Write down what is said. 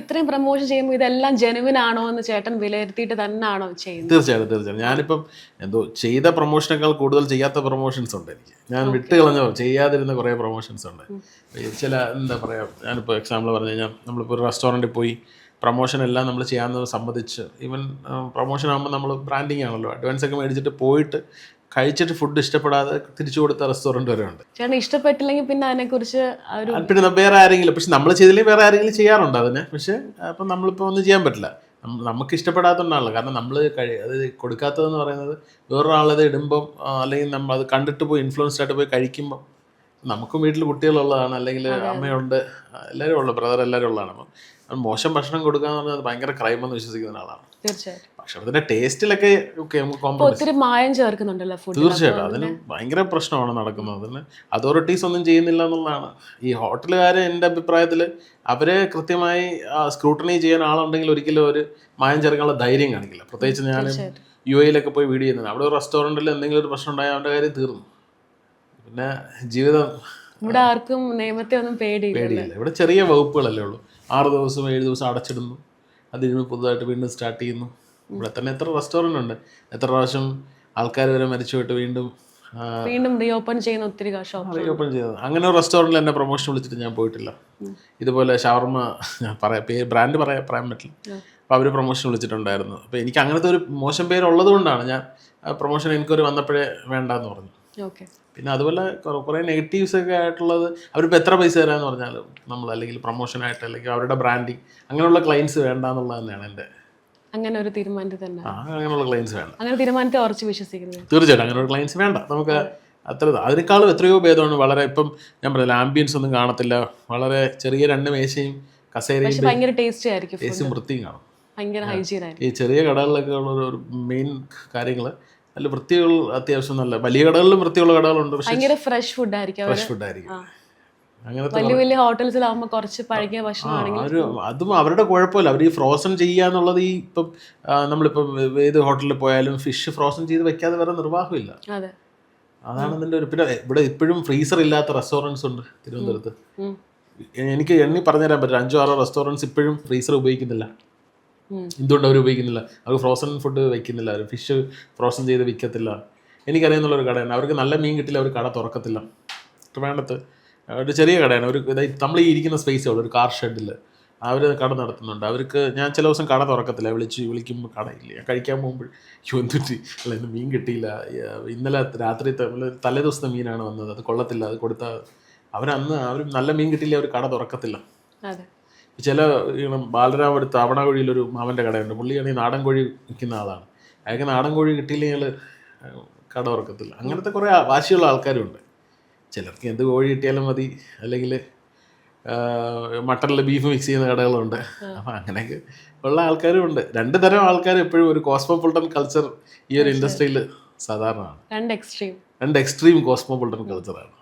ഇത്രയും പ്രൊമോഷൻ ചെയ്യുമ്പോൾ ഇതെല്ലാം ജെനുവിൻ ആണോ എന്ന് ചേട്ടൻ വിലയിരുത്തിയിട്ട് തന്നെയാണോ ചെയ്യുന്നത്? തീർച്ചയായിട്ടും തീർച്ചയായിട്ടും. ഞാനിപ്പം എന്തോ ചെയ്ത പ്രൊമോഷനേക്കാൾ കൂടുതൽ ചെയ്യാത്ത പ്രൊമോഷൻസ് ഉണ്ട് എനിക്ക്. ഞാൻ വിട്ട് കളഞ്ഞോ ചെയ്യാതിരുന്ന കുറേ പ്രൊമോഷൻസ് ഉണ്ട്. ചില എന്താ പറയുക ഞാനിപ്പോൾ എക്സാമ്പിൾ പറഞ്ഞു കഴിഞ്ഞാൽ നമ്മളിപ്പോൾ ഒരു റെസ്റ്റോറന്റിൽ പോയി പ്രൊമോഷൻ എല്ലാം നമ്മൾ ചെയ്യാമെന്ന് സംബന്ധിച്ച് ഈവൻ പ്രൊമോഷൻ ആകുമ്പോൾ നമ്മൾ ബ്രാൻഡിങ് ആണല്ലോ അഡ്വാൻസ് ഒക്കെ മേടിച്ചിട്ട് പോയിട്ട് കഴിച്ചിട്ട് ഫുഡ് ഇഷ്ടപ്പെടാതെ തിരിച്ചു കൊടുത്ത റെസ്റ്റോറന്റ് വരെ ഉണ്ട്. ചേട്ടൻ ഇഷ്ടപ്പെട്ടില്ലെങ്കിൽ പിന്നെ അതിനെക്കുറിച്ച് കുറിച്ച് ഒരു പിന്നെ വേറെ ആരെങ്കിലും പക്ഷെ നമ്മൾ ചെയ്തില്ലെങ്കിൽ വേറെ ആരെങ്കിലും ചെയ്യാറുണ്ട് അതിന്. പക്ഷെ അപ്പം നമ്മളിപ്പോൾ ഒന്നും ചെയ്യാൻ പറ്റില്ല. നമുക്ക് ഇഷ്ടപ്പെടാത്തതുകൊണ്ടാണല്ലോ. കാരണം നമ്മൾ കഴി അത് കൊടുക്കാത്തതെന്ന് പറയുന്നത് വേറൊരാളത് ഇടുമ്പം അല്ലെങ്കിൽ നമ്മൾ അത് കണ്ടിട്ട് പോയി ഇൻഫ്ലുവൻസ്ഡ് ആയിട്ട് പോയി കഴിക്കുമ്പം നമുക്കും വീട്ടിൽ കുട്ടികളുള്ളതാണ്. അല്ലെങ്കിൽ അമ്മയുണ്ട്. എല്ലാവരും ഉള്ള ബ്രദർ എല്ലാവരും ഉള്ളതാണ്. അപ്പം മോശം ഭക്ഷണം കൊടുക്കുക എന്ന് പറഞ്ഞാൽ ഭയങ്കര ക്രൈമെന്ന് വിശ്വസിക്കുന്ന ആളാണ് തീർച്ചയായിട്ടും. ടേസ്റ്റിലൊക്കെ ഒത്തിരി മായം ചേർക്കുന്നുണ്ടല്ലോ ഫുഡ് തീർച്ചയായിട്ടും. അതിന് ഭയങ്കര പ്രശ്നമാണ് നടക്കുന്നത്. അതിന് അതോറിറ്റീസ് ഒന്നും ചെയ്യുന്നില്ല എന്നുള്ളതാണ്. ഈ ഹോട്ടലുകാർ എന്റെ അഭിപ്രായത്തിൽ അവരെ കൃത്യമായി സ്ക്രൂട്ടണി ചെയ്യാൻ ആളുണ്ടെങ്കിൽ ഒരിക്കലും ഒരു മായം ചേർക്കാനുള്ള ധൈര്യം കാണിക്കില്ല. പ്രത്യേകിച്ച് ഞാൻ. യു എയിലൊക്കെ പോയി വീട് ചെയ്യുന്നത് അവിടെ ഒരു റെസ്റ്റോറന്റിൽ എന്തെങ്കിലും ഒരു പ്രശ്നം ഉണ്ടായാൽ അവന്റെ കാര്യം തീർന്നു. പിന്നെ ജീവിതം ഇവിടെ ആർക്കും നിയമത്തെ ഒന്നും പേടിയില്ല പേടിയില്ല. ഇവിടെ ചെറിയ വകുപ്പുകളല്ലേ ഉള്ളൂ. ആറ് ദിവസം ഏഴ് ദിവസം അടച്ചിടുന്നു. അത് കഴിയുമ്പോൾ പുതുതായിട്ട് വീണ്ടും സ്റ്റാർട്ട് ചെയ്യുന്നു. ഇവിടെ തന്നെ എത്ര റെസ്റ്റോറന്റ് ഉണ്ട്. എത്ര പ്രാവശ്യം ആൾക്കാർ വരെ മരിച്ചു പോയിട്ട് വീണ്ടും വീണ്ടും റീഓപ്പൺ ചെയ്യുന്ന ഒത്തിരി റീഓപ്പൺ ചെയ്തത്. അങ്ങനെ ഒരു റെസ്റ്റോറന്റിൽ എന്നെ പ്രൊമോഷൻ വിളിച്ചിട്ട് ഞാൻ പോയിട്ടില്ല. ഇതുപോലെ ഷവർമ പറയാം പേര് ബ്രാൻഡ് പറയാൻ പറയാൻ പറ്റില്ല. അപ്പോൾ അവർ പ്രൊമോഷൻ വിളിച്ചിട്ടുണ്ടായിരുന്നു. അപ്പോൾ എനിക്ക് അങ്ങനത്തെ ഒരു മോശം പേരുള്ളത് കൊണ്ടാണ് ഞാൻ പ്രൊമോഷൻ എനിക്കൊരു വന്നപ്പോഴേ വേണ്ടെന്ന് പറഞ്ഞു. പിന്നെ അതുപോലെ കുറെ- നെഗറ്റീവ്സ് ഒക്കെ ആയിട്ടുള്ളത് അവരിപ്പോൾ എത്ര പൈസ തരാമെന്ന് പറഞ്ഞാലും നമ്മൾ അല്ലെങ്കിൽ പ്രൊമോഷൻ ആയിട്ട് അല്ലെങ്കിൽ അവരുടെ ബ്രാൻഡിങ് അങ്ങനെയുള്ള ക്ലയൻസ് വേണ്ട എന്നുള്ളത് തന്നെയാണ് എന്റെ. അങ്ങനെ ഒരു തീരുമാനത്തിൽ തന്നെ. അങ്ങനെയുള്ള ക്ലയൻസ് വേണ്ട. അങ്ങനെ തീരുമാനത്തെ ഉറച്ച് വിശ്വസിക്കുന്നത്. തീർച്ചയായിട്ടും അങ്ങനെ ഒരു ക്ലയൻസ് വേണ്ട. നമുക്ക് അത്ര അതിനേക്കാളും എത്രയോ ഭേദമാണ് വളരെ ഇപ്പം ഞാൻ പറഞ്ഞില്ല ആംബിയൻസ് ഒന്നും കാണത്തില്ല. വളരെ ചെറിയ രണ്ട് മേശയും കസേരയും ഭയങ്കര ടേസ്റ്റി ആയിരിക്കും ടേസ്റ്റും വൃത്തിയും കാണും. ഭയങ്കര ഹൈജീൻ ആയിരിക്കും. ഈ ചെറിയ കടകളിലൊക്കെ ഉള്ള ഒരു മെയിൻ കാര്യങ്ങൾ നല്ല വൃത്തിയുള്ള അത്യാവശ്യം നല്ല വലിയ കടകളിലും വൃത്തിയുള്ള കടകളുണ്ട്. ഭയങ്കര ഫ്രഷ് ഫുഡ് ആയിരിക്കും ഫ്രഷ് ഫുഡ് ആയിരിക്കും. അങ്ങനത്തെ വലിയ വലിയ ഹോട്ടൽസിലാവുമ്പോൾ കുറച്ച് പഴകിയ ഭക്ഷണമാണെങ്കിൽ അതും അവരുടെ കുഴപ്പമില്ല. അവർ ഈ ഫ്രോസൺ ചെയ്യുക എന്നുള്ളത് ഈ ഇപ്പം നമ്മളിപ്പം ഏത് ഹോട്ടലിൽ പോയാലും ഫിഷ് ഫ്രോസൺ ചെയ്ത് വെക്കാതെ വേറെ നിർവാഹമില്ല. അതെ. അതാണ് അതിന്റെ ഒരു പിന്നെ ഇവിടെ ഇപ്പോഴും ഫ്രീസർ ഇല്ലാത്ത റെസ്റ്റോറന്റ്സ് ഉണ്ട് തിരുവനന്തപുരത്ത്. എനിക്ക് എണ്ണി പറഞ്ഞുതരാൻ പറ്റും അഞ്ചോ ആറോ റെസ്റ്റോറന്റ്സ് ഇപ്പോഴും ഫ്രീസർ ഉപയോഗിക്കുന്നില്ല. എന്തുകൊണ്ട് അവർ ഉപയോഗിക്കുന്നില്ല? അവർ ഫ്രോസൺ ഫുഡ് വെക്കുന്നില്ല. അവർ ഫിഷ് ഫ്രോസൺ ചെയ്ത് വിൽക്കത്തില്ല എനിക്കറിയാമെന്നുള്ളൊരു കടയാണ്. അവർക്ക് നല്ല മീൻ കിട്ടില്ല അവർ കട തുറക്കത്തില്ല. വേണ്ടത് ഒരു ചെറിയ കടയാണ്. ഒരു ഇതായി നമ്മൾ ഈ ഇരിക്കുന്ന സ്പേസേ ഉള്ളൂ ഒരു കാർ ഷെഡിൽ അവർ കട നടത്തുന്നുണ്ട്. അവർക്ക് ഞാൻ ചില ദിവസം കട തുറക്കത്തില്ല. വിളിച്ച് വിളിക്കുമ്പോൾ കടയില്ല. ഞാൻ കഴിക്കാൻ പോകുമ്പോൾ എന്തിട്ട് എന്തുറ്റി അല്ല ഇന്ന് മീൻ കിട്ടിയില്ല. ഇന്നലെ രാത്രി തലേ ദിവസത്തെ മീനാണ് വന്നത്. അത് കൊള്ളത്തില്ല അത് കൊടുത്താൽ അവരന്ന് അവർ നല്ല മീൻ കിട്ടിയില്ല അവർ കട തുറക്കത്തില്ല. ചില ഇങ്ങനെ ബാലരാമ ഒരു തവണകോഴിയിൽ ഒരു മാമന്റെ കടയുണ്ട്. പുള്ളിയാണെങ്കിൽ നാടൻ കോഴി വിൽക്കുന്ന ആളാണ്. അയാൾക്ക് നാടൻ കോഴി കിട്ടിയില്ലെങ്കിൽ കട ഉറക്കത്തില്ല അങ്ങനത്തെ കുറേ വാശിയുള്ള ആൾക്കാരുണ്ട്. ചിലർക്ക് എന്ത് കോഴി കിട്ടിയാലും മതി. അല്ലെങ്കിൽ മട്ടണിൽ ബീഫ് മിക്സ് ചെയ്യുന്ന കടകളുണ്ട്. അപ്പം അങ്ങനെയൊക്കെ ഉള്ള ആൾക്കാരും ഉണ്ട്. രണ്ട് തരം ആൾക്കാർ എപ്പോഴും ഒരു കോസ്മോപൊളിറ്റൻ കൾച്ചർ ഈ ഒരു ഇൻഡസ്ട്രിയിൽ സാധാരണമാണ് രണ്ട് എക്സ്ട്രീം രണ്ട് എക്സ്ട്രീം കോസ്മോപൊളിറ്റൻ കൾച്ചറാണ്